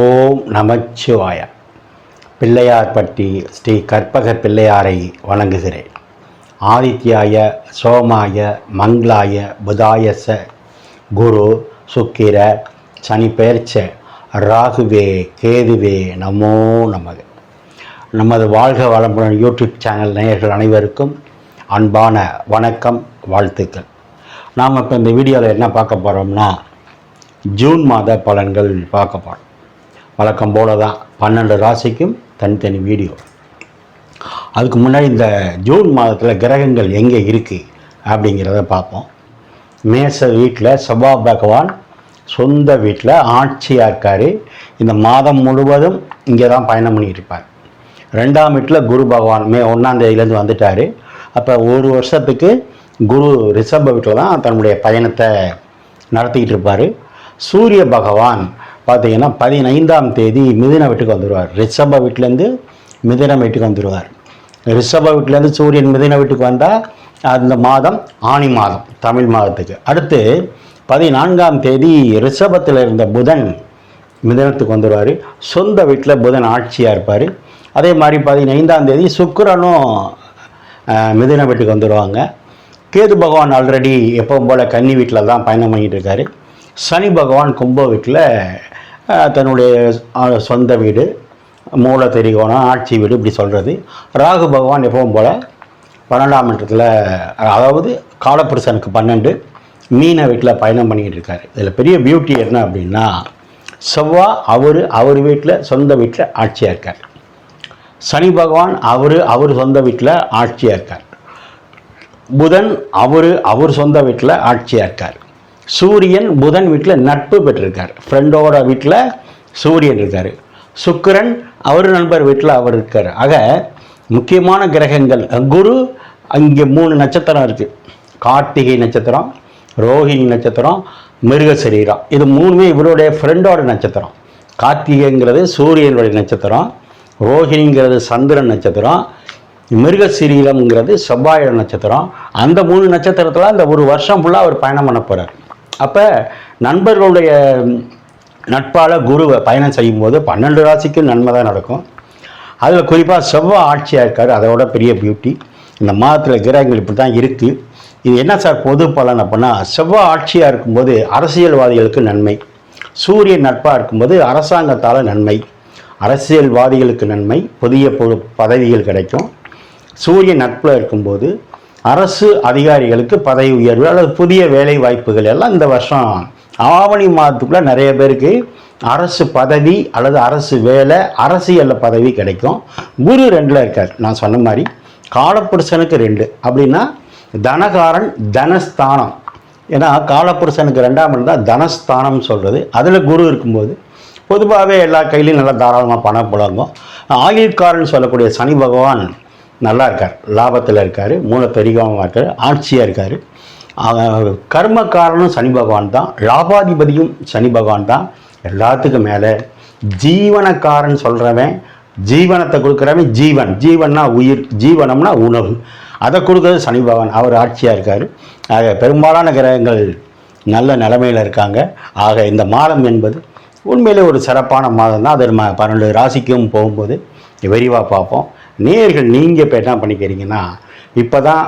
ஓம் நமச்சிவாய. பிள்ளையார்பட்டி ஸ்ரீ கற்பக பிள்ளையாரை வணங்குகிறேன். ஆதித்யாய சோமாய மங்களாய புதாயச குரு சுக்கிர சனி பெயர்ச்ச ராகுவே கேதுவே நமோ நமக. நமது வாழ்க வளமுடன் யூடியூப் சேனல் நேயர்கள் அனைவருக்கும் அன்பான வணக்கம் வாழ்த்துக்கள். நாம் இப்போ இந்த வீடியோவில் என்ன பார்க்க போகிறோம்னா ஜூன் மாத பலன்கள் பார்க்க போகிறோம் வழக்கம் போல தான் பன்னெண்டு ராசிக்கும் தனித்தனி வீடியோ. அதுக்கு முன்னாடி இந்த ஜூன் மாதத்தில் கிரகங்கள் எங்கே இருக்குது அப்படிங்கிறத பார்ப்போம். மேச வீட்டில் செவ்வா பகவான் சொந்த வீட்டில் ஆட்சியாக இருக்கார். இந்த மாதம் முழுவதும் இங்கே தான் பயணம் பண்ணிகிட்டு இருப்பார். ரெண்டாம் வீட்டில் குரு பகவான் மே ஒன்றாந்தேதியிலேருந்து வந்துட்டார். அப்போ ஒரு வருஷத்துக்கு குரு ரிஷப வீட்டில் தான் தன்னுடைய பயணத்தை நடத்திக்கிட்டு இருப்பார். சூரிய பகவான் பார்த்தீங்கன்னா பதினைந்தாம் தேதி மிதின வீட்டுக்கு வந்துடுவார் ரிஷப வீட்டிலேருந்து மிதின வீட்டுக்கு வந்துடுவார் ரிஷப வீட்டிலேருந்து சூரியன் மிதின வீட்டுக்கு வந்தால் அந்த மாதம் ஆணி மாதம் தமிழ் மாதத்துக்கு. அடுத்து பதினான்காம் தேதி ரிஷபத்தில் இருந்த புதன் மிதனத்துக்கு வந்துடுவார் சொந்த வீட்டில் புதன் ஆட்சியாக இருப்பார். அதே மாதிரி பதினைந்தாம் தேதி சுக்கரனும் மிதின வீட்டுக்கு வந்துடுவாங்க கேது பகவான் ஆல்ரெடி எப்பவும் போல் கன்னி வீட்டில் தான் பயணம் பண்ணிகிட்டு இருக்காரு. சனி பகவான் கும்ப வீட்டில் தன்னுடைய சொந்த வீடு மூல திரிகோணம் ஆட்சி வீடு இப்படி சொல்கிறது ராகு பகவான் எப்பவும் போல் பன்னெண்டாம் இடத்துல அதாவது காலப்புருஷனுக்கு பன்னெண்டு மீன வீட்டில் பயணம் பண்ணிக்கிட்டு இருக்காரு. இதில் பெரிய பியூட்டி என்ன அப்படின்னா செவ்வா அவர் அவர் வீட்டில் சொந்த வீட்டில் ஆட்சியாக இருக்கார். சனி பகவான் அவர் அவர் சொந்த வீட்டில் ஆட்சியாக இருக்கார். புதன் அவர் அவர் சொந்த வீட்டில் ஆட்சியாக இருக்கார். சூரியன் புதன் வீட்டில் நட்பு பெற்றிருக்கார். ஃப்ரெண்டோட வீட்டில் சூரியன் இருக்கார். சுக்கிரன் அவர் நண்பர் வீட்டில் அவர் இருக்கார். ஆக முக்கியமான கிரகங்கள் குரு அங்கே மூணு நட்சத்திரம் இருக்குது கார்த்திகை நட்சத்திரம் ரோஹிணி நட்சத்திரம் மிருக சரீரம். இது மூணுமே இவருடைய ஃப்ரெண்டோட நட்சத்திரம். கார்த்திகைங்கிறது சூரியனுடைய நட்சத்திரம் ரோஹிணிங்கிறது சந்திரன் நட்சத்திரம் மிருகசீரீரம்ங்கிறது செவ்வாயோட நட்சத்திரம். அந்த மூணு நட்சத்திரத்தில் அந்த ஒரு வருஷம் ஃபுல்லாக அவர் பயணம் பண்ண போகிறார் அப்போ நண்பர்களுடைய நட்பால் குருவை பயணம் செய்யும்போது பன்னெண்டு ராசிக்கும் நன்மை தான் நடக்கும். அதில் குறிப்பாக செவ்வாய் ஆட்சியாக இருக்கார் அதோட பெரிய பியூட்டி இந்த மாதத்தில் கிரகங்கள் இப்படி தான் இருக்குது இது என்ன சார் பொது பலன் அப்படின்னா செவ்வாய் ஆட்சியாக இருக்கும்போது அரசியல்வாதிகளுக்கு நன்மை. சூரியன் நட்பாக இருக்கும்போது அரசாங்கத்தால் நன்மை. அரசியல்வாதிகளுக்கு நன்மை. புதிய பொது பதவிகள் கிடைக்கும். சூரியன் நட்பில் இருக்கும்போது அரசு அதிகாரிகளுக்கு பதவி உயர்வு அல்லது புதிய வேலை வாய்ப்புகள் எல்லாம் இந்த வருஷம் ஆவணி மாதத்துக்குள்ளே நிறைய பேருக்கு அரசு பதவி அல்லது அரசு வேலை அரசியலில் பதவி கிடைக்கும். குரு ரெண்டில் இருக்கார். நான் சொன்ன மாதிரி காலப்புருஷனுக்கு ரெண்டு. அப்படின்னா தனகாரன் தனஸ்தானம். ஏன்னா காலப்புருஷனுக்கு ரெண்டாம் இருந்தால் தனஸ்தானம் சொல்கிறது அதில் குரு இருக்கும்போது பொதுவாகவே எல்லா கையிலையும் நல்லா தாராளமாக பணம் புழங்கும். ஆயுள்காரன் சொல்லக்கூடிய சனி பகவான் நல்லா இருக்கார் லாபத்தில் இருக்கார் மூல பெரிகமாக இருக்கார் ஆட்சியாக இருக்கார். கர்மக்காரனும் சனி பகவான் தான் லாபாதிபதியும் சனி பகவான் தான். எல்லாத்துக்கும் மேலே ஜீவனக்காரன் சொல்கிறவன் ஜீவனத்தை கொடுக்குறவன் ஜீவன். ஜீவன்னா உயிர் ஜீவனம்னா உணவு. அதை கொடுக்குறது சனி பகவான். அவர் ஆட்சியாக இருக்கார். ஆக பெரும்பாலான கிரகங்கள் நல்ல நிலைமையில் இருக்காங்க. ஆக இந்த மாதம் என்பது உண்மையிலே ஒரு சிறப்பான மாதம் தான் அது நம்ம பன்னெண்டு ராசிக்கும் போகும்போது விரிவாக பார்ப்போம். நேயர்கள் நீங்கள் இப்போ என்ன பண்ணிக்கிறீங்கன்னா இப்போ தான்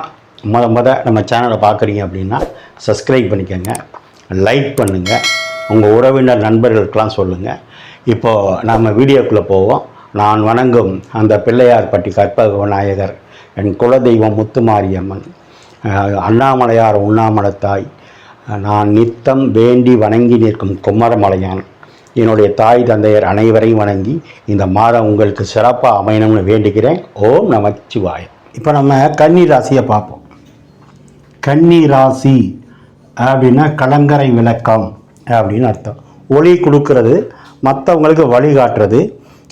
முத முத நம்ம சேனலை பார்க்குறீங்க அப்படின்னா சப்ஸ்கிரைப் பண்ணிக்கோங்க லைக் பண்ணுங்கள் உங்கள் உறவினர் நண்பர்களுக்கெல்லாம் சொல்லுங்கள் இப்போது நம்ம வீடியோக்குள்ளே போவோம். நான் வணங்கும் அந்த பிள்ளையார்பட்டி கற்பக விநாயகர் என் குலதெய்வம் முத்துமாரியம்மன் அண்ணாமலையார் உண்ணாமலத்தாய் நான் நித்தம் வேண்டி வணங்கி நிற்கும் குமரமலையான். என்னுடைய தாய் தந்தையர் அனைவரையும் வணங்கி இந்த மாதம் உங்களுக்கு சிறப்பாக அமையணும்னு வேண்டுகிறேன். ஓம் நமச்சிவாய இப்போ நம்ம கன்னி ராசியை பார்ப்போம். கன்னி ராசி அப்படின்னா கலங்கரை விளக்கம் அப்படின்னு அர்த்தம். ஒளி கொடுக்கறது மற்றவங்களுக்கு வழிகாட்டுறது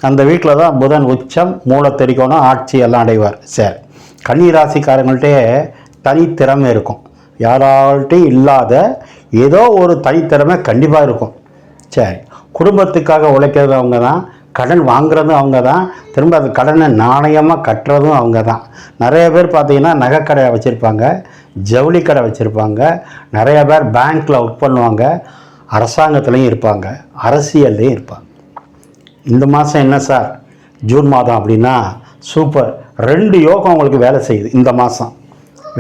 அந்த வீட்டில் தான் புதன் உச்சம் மூலத்தெரிக்கணும் ஆட்சி எல்லாம் அடைவார். சார். கன்னி ராசிக்காரங்கள்ட்டே தனித்திறமை இருக்கும். யாரால்ட்டையும் இல்லாத ஏதோ ஒரு தனித்திறமை கண்டிப்பாக இருக்கும். சரி குடும்பத்துக்காக உழைக்கிறது அவங்க தான் கடன் வாங்குறதும் அவங்க தான் திரும்ப அந்த கடனை நாணயமாக கட்டுறதும் அவங்க தான் நிறைய பேர் பார்த்தீங்கன்னா நகைக்கடை வச்சுருப்பாங்க ஜவுளி கடை வச்சுருப்பாங்க நிறைய பேர் பேங்க்கில் ஒர்க் பண்ணுவாங்க அரசாங்கத்துலேயும் இருப்பாங்க அரசியல்லையும் இருப்பாங்க. இந்த மாதம் என்ன சார் ஜூன் மாதம் அப்படின்னா சூப்பர் ரெண்டு யோகம் உங்களுக்கு வேலை செய்யுது இந்த மாதம்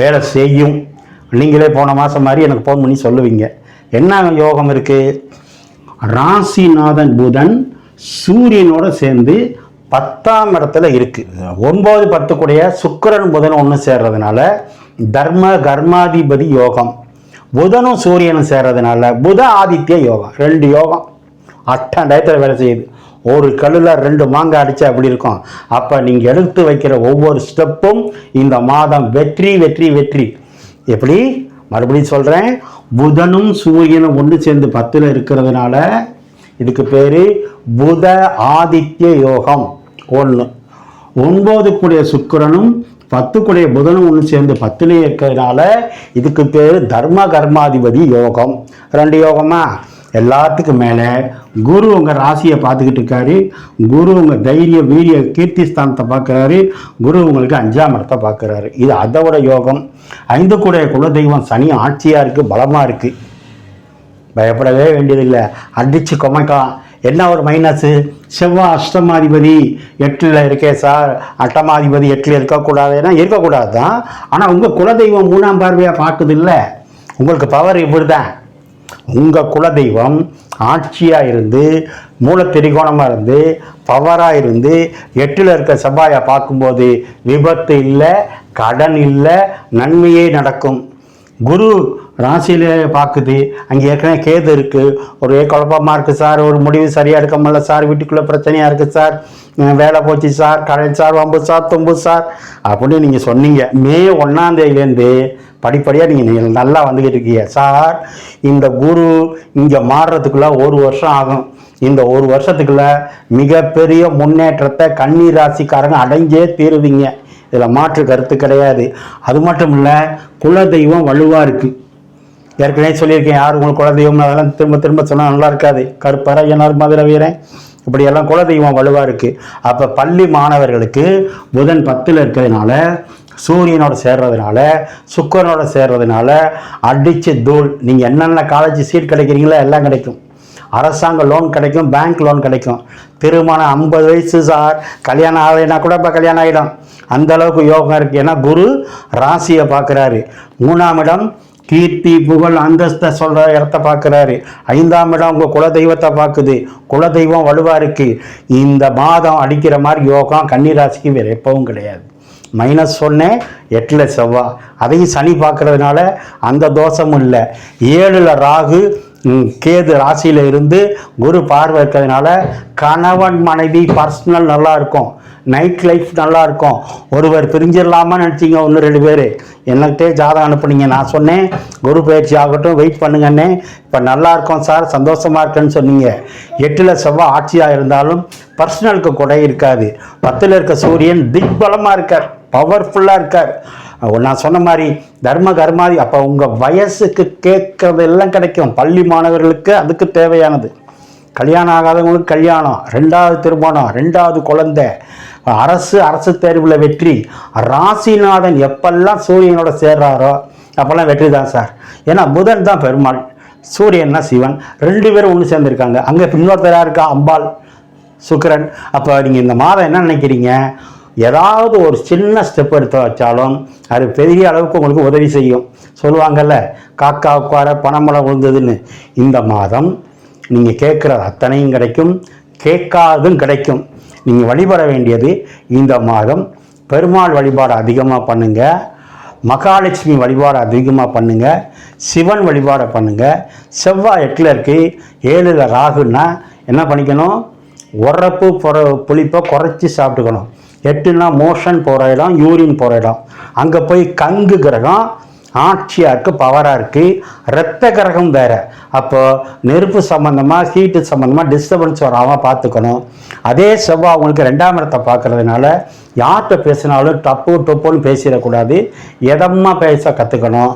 வேலை செய்யும். நீங்களே போன மாதம் மாதிரி எனக்கு ஃபோன் பண்ணி சொல்லுவீங்க. என்ன யோகம் இருக்குது ராசிநாதன் புதன் சூரியனோட சேர்ந்து பத்தாம் இடத்துல இருக்குது ஒன்பது பத்து கூடைய சுக்கிரன் புதன் ஒன்று சேர்றதுனால தர்ம கர்மாதிபதி யோகம். புதனும் சூரியனும் சேர்றதுனால புத ஆதித்ய யோகம். ரெண்டு யோகம். அட்டன் டயத்தில் வேலை செய்யுது. ஒரு கல்லில் ரெண்டு மாங்காய் அடித்தா அப்படி இருக்கும்? அப்போ நீங்கள் எடுத்து வைக்கிற ஒவ்வொரு ஸ்டெப்பும் இந்த மாதம் வெற்றி வெற்றி வெற்றி. எப்படி? மறுபடியும் சொல்கிறேன் புதனும் சூரியனும் ஒன்று சேர்ந்து பத்தில் இருக்கிறதுனால இதுக்கு பேர் புத ஆதித்ய யோகம். ஒன்று ஒன்பது கூடிய சுக்கிரனும் பத்து கூடிய புதனும் ஒன்று சேர்ந்து பத்திலே இருக்கிறதுனால இதுக்கு பேர் தர்ம கர்மாதிபதி யோகம். ரெண்டு யோகமா? எல்லாத்துக்கும் மேலே குரு உங்கள் ராசியை பார்த்துக்கிட்டு இருக்காரு. குரு உங்கள் தைரிய வீரிய கீர்த்தி ஸ்தானத்தை பார்க்குறாரு. குரு உங்களுக்கு அஞ்சாம் இடத்தை பார்க்குறாரு. இது அதோட யோகம். ஐந்து கூடிய குலதெய்வம் சனி ஆட்சியாக இருக்குது பலமாக இருக்குது பயப்படவே வேண்டியதில்லை. அடித்து கொமைக்கலாம் என்ன ஒரு மைனஸு செவ்வாய் அஷ்டமாதிபதி எட்டில் இருக்கே சார். அட்டமாதிபதி எட்டில் இருக்கக்கூடாதுன்னா இருக்கக்கூடாது தான் ஆனால் உங்கள் குலதெய்வம் மூணாம் பார்வையாக பார்க்குது இல்லை. உங்களுக்கு பவர் இப்படி தான் உங்கள் குலதெய்வம் ஆட்சியாக இருந்து மூல திரிகோணமாக இருந்து பவராக இருந்து எட்டில் இருக்க செவ்வாயை பார்க்கும்போது விபத்து இல்லை கடன் இல்லை நன்மையே நடக்கும். குரு ராசியிலே பார்க்குது அங்கே ஏற்கனவே கேது இருக்குது ஒரே குழப்பமாக இருக்குது சார். ஒரு முடிவு சரியாக எடுக்க முடியல சார். வீட்டுக்குள்ளே பிரச்சனையாக இருக்குது சார். வேலை போச்சு சார். கடன் சார் வம்பு சார் தொம்பு சார் அப்படின்னு நீங்கள் சொன்னீங்க. மே ஒன்றாந்தேதியிலேருந்து படிப்படியாக நீங்கள் நல்லா வந்துக்கிட்டு இருக்கீங்க. சார் இந்த குரு இங்கே மாறுறதுக்குள்ளே ஒரு வருஷம் ஆகும். இந்த ஒரு வருஷத்துக்குள்ள மிகப்பெரிய முன்னேற்றத்தை கன்னி ராசிக்காரங்க அடைஞ்சே தீருவீங்க. இதில் மாற்று கருத்து கிடையாது. அது மட்டும் இல்லை குலதெய்வம் வலுவாக இருக்குது ஏற்கனவே சொல்லியிருக்கேன் யார் உங்களுக்கு குலதெய்வம் அதெல்லாம் திரும்ப திரும்ப சொன்னால் நல்லா இருக்காது. கருப்பற என்னார் மதுரை வீரன். இப்படியெல்லாம் குலதெய்வம் வலுவாக இருக்குது அப்போ பள்ளி மாணவர்களுக்கு புதன் பத்தில் இருக்கிறதுனால சூரியனோட சேர்றதுனால சுக்கரனோட சேர்றதுனால அடிச்சு தூள் நீங்கள் என்னென்ன காலேஜ் சீட் கிடைக்கிறீங்களோ எல்லாம் கிடைக்கும். அரசாங்க லோன் கிடைக்கும் பேங்க் லோன் கிடைக்கும். திருமணம் ஐம்பது வயசு சார் கல்யாணம் ஆகலைன்னா கூட இப்போ கல்யாணம் ஆகிடும் அந்தளவுக்கு யோகம் இருக்குது ஏன்னா குரு ராசியை பார்க்குறாரு. மூணாம் இடம் கீர்த்தி புகழ் அந்தஸ்தை சொல்கிற இடத்த பார்க்குறாரு. ஐந்தாம் இடம் உங்கள் குலதெய்வத்தை பார்க்குது. குலதெய்வம் வலுவாக இருக்குது இந்த மாதம் அடிக்கிற மாதிரி யோகம் கன்னிராசிக்கு வேறு எப்பவும் கிடையாது. மைனஸ் சொன்னேன் எட்டில் செவ்வாய் அதையும் சனி பார்க்குறதுனால அந்த தோஷமும் இல்லை. ஏழில் ராகு கேது ராசியில் இருந்து குரு பார்வை இருக்கிறதுனால கணவன் மனைவி பர்சனல் நல்லா இருக்கும். நைட் லைஃப் நல்லாயிருக்கும் ஒருவர் பிரிஞ்சிடலாமா நினச்சிங்க ஒன்று ரெண்டு பேர். என்னகிட்டே ஜாதகம் அனுப்புனீங்க. நான் சொன்னேன் குரு பயிற்சி ஆகட்டும் வெயிட் பண்ணுங்கன்னே. இப்போ நல்லாயிருக்கும் சார் சந்தோஷமாக இருக்குன்னு சொன்னீங்க. எட்டில் செவ்வாய் ஆட்சியாக இருந்தாலும் பர்சனலுக்கு குறை இருக்காது. பத்தில் இருக்க சூரியன் திக்பலமாக இருக்கார். பவர்ஃபுல்லாக இருக்கார். நான் சொன்ன மாதிரி தர்ம கர்மாதி அப்போ உங்கள் வயசுக்கு கேட்கறது எல்லாம் கிடைக்கும். பள்ளி மாணவர்களுக்கு அதுக்கு தேவையானது. கல்யாணம் ஆகாதவங்களுக்கு கல்யாணம் ரெண்டாவது திருமணம் ரெண்டாவது குழந்தை. அரசு அரசு தேர்வில் வெற்றி. ராசிநாதன் எப்பெல்லாம் சூரியனோட சேர்றாரோ அப்போல்லாம் வெற்றி தான் சார். ஏன்னா புதன் தான் பெருமாள். சூரியன்னா சிவன். ரெண்டு பேரும் ஒன்று சேர்ந்துருக்காங்க. அங்கே இன்னொருத்தராக இருக்கா? அம்பாள் சுக்கரன். அப்போ நீங்கள் இந்த மாதம் என்ன நினைக்கிறீங்க? ஏதாவது ஒரு சின்ன ஸ்டெப் எடுத்து வச்சாலும் அது பெரிய அளவுக்கு உங்களுக்கு உதவி செய்யும். சொல்லுவாங்கல்ல காக்கா உட்கார பணமலை விழுந்ததுன்னு இந்த மாதம் நீங்கள் கேட்குற அத்தனையும் கிடைக்கும். கேட்காததும் கிடைக்கும். நீங்கள் வழிபட வேண்டியது இந்த மாதம். பெருமாள் வழிபாடு அதிகமாக பண்ணுங்கள் மகாலட்சுமி வழிபாடு அதிகமாக பண்ணுங்கள் சிவன் வழிபாடை பண்ணுங்கள் செவ்வாய் எட்டில் இருக்குது ஏழில் ராகுன்னா என்ன பண்ணிக்கணும்? உரப்பு பொற புளிப்பை குறைச்சி சாப்பிட்டுக்கணும். எட்டுனா மோஷன் போகிற இடம் யூரின் போகிற இடம். அங்கே போய் கங்கு கிரகம் ஆட்சியாக இருக்குது பவராக இருக்குது ரத்த கிரகம் வேற. அப்போ நெருப்பு சம்மந்தமாக ஹீட்டு சம்மந்தமாக டிஸ்டர்பன்ஸ் வராமல் பார்த்துக்கணும். அதே செவ்வாய் அவங்களுக்கு ரெண்டாம் இடத்தை பார்க்கறதுனால யார்கிட்ட பேசினாலும் டப்பு டொப்புன்னு பேசிடக்கூடாது. எதமாக பேச கற்றுக்கணும்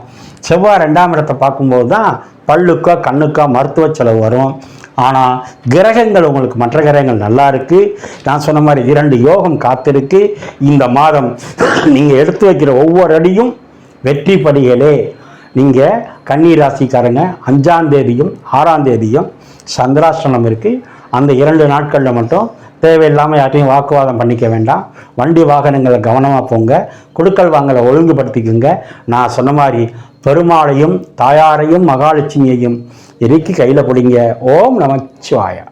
செவ்வாய் ரெண்டாம் இடத்தை பார்க்கும்போது தான் பல்லுக்கோ கண்ணுக்கோ மருத்துவ செலவு வரும். ஆனால் கிரகங்கள் உங்களுக்கு மற்ற கிரகங்கள் நல்லா இருக்குது நான் சொன்ன மாதிரி இரண்டு யோகம் காத்திருக்கு. இந்த மாதம் நீங்கள் எடுத்து வைக்கிற ஒவ்வொரு அடியும் வெற்றி படிகளே நீங்கள் கன்னி ராசிக்காரங்க அஞ்சாம் தேதியும் ஆறாம் தேதியும் சந்திராஷ்டமம் இருக்குது அந்த இரண்டு நாட்களில் மட்டும் தேவையில்லாமல் யார்ட்டையும் வாக்குவாதம் பண்ணிக்க வேண்டாம். வண்டி வாகனங்களை கவனமாக போங்க. குடுக்கல் வாங்கலை ஒழுங்குபடுத்திக்கோங்க. நான் சொன்ன மாதிரி பெருமாளையும் தாயாரையும் மகாலட்சுமியையும் இறுக்கி கையில் பிடிங்க. ஓம் நமச்சிவாயா